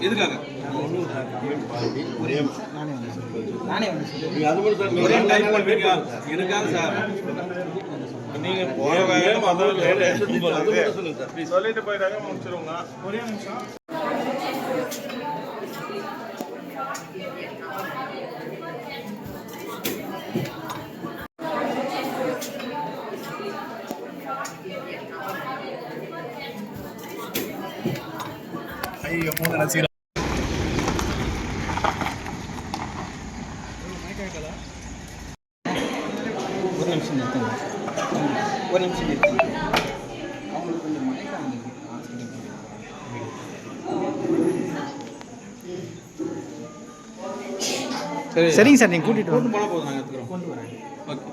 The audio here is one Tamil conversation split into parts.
எதுக்காக? மட்டும் சார் ஒரே டைப் பண்ணுறீங்க எனக்காக சார். நீங்க சொல்லிட்டு போயிட்டாங்க முடிச்சிருவோங்க. ஒரே நிமிஷம். ஒரு நிமிஷம் நிறுத்துங்க. ஒரு நிமிஷம் நிறுத்துங்க. அவங்களுக்கு கொஞ்சம் மயக்கம் வந்திருக்கு. ஹாஸ்பிட்டல் சரி சரிங்க சார் நீங்கள் கூட்டிகிட்டு கூட்டு போனால் போதும் நாங்கள் எடுத்துக்கிறோம். கொண்டு வரேன். ஓகே.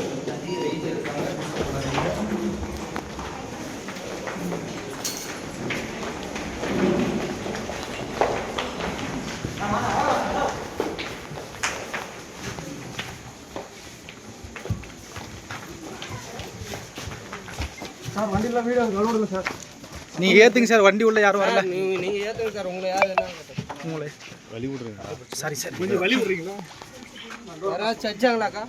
பாருங்க நீங்கள் ஏற்றுங்க சார். வண்டி உள்ள யாரும் வரல. நீங்க ஏத்துங்க சார் உங்களை யார் என்ன உங்களை. வழி விடுறேன் சாரி. சார் வழி விடுறீங்களா யாராச்சும் வச்சாங்களாக்கா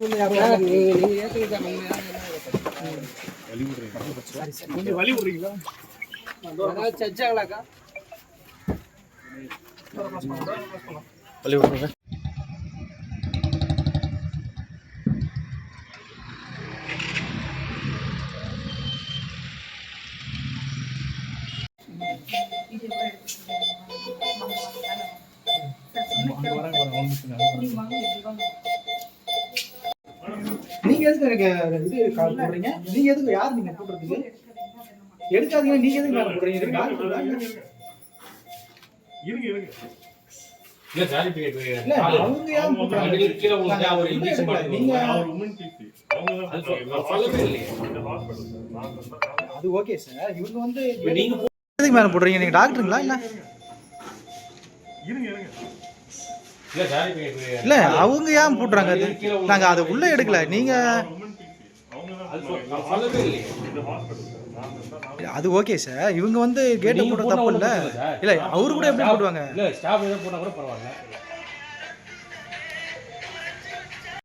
நீங்க நீங்க ஏத்துங்க சார் உங்களை யார் வழி விடுறேன் கொஞ்சம் வழி விடுறீங்களா யாராச்சும் வச்சாங்களாக்கா வழி விட்ருங்க நீங்க எதுக்கு இது கால் போடுறீங்க? நீங்க எதுக்கு யார் நீங்க போடுறதுக்கு எடுக்காதீங்க நீங்க எதுக்கு கால் போடுறாங்க? இருங்க இருங்க. நாங்க. நீங்க அது ஓகே சார் இவங்க வந்து எதுக்கு மேலே போடுறீங்க? நீங்கள் டாக்டருங்களா இல்லை இருங்க இருங்க. இல்லை அவங்க ஏன் போட்டுறாங்க அது? நாங்கள் அதை உள்ளே எடுக்கல. நீங்கள் அது ஓகே சார் இவங்க வந்து கேட்டை போட தப்பு இல்லை. இல்லை அவரு கூட எப்படி போடுவாங்க?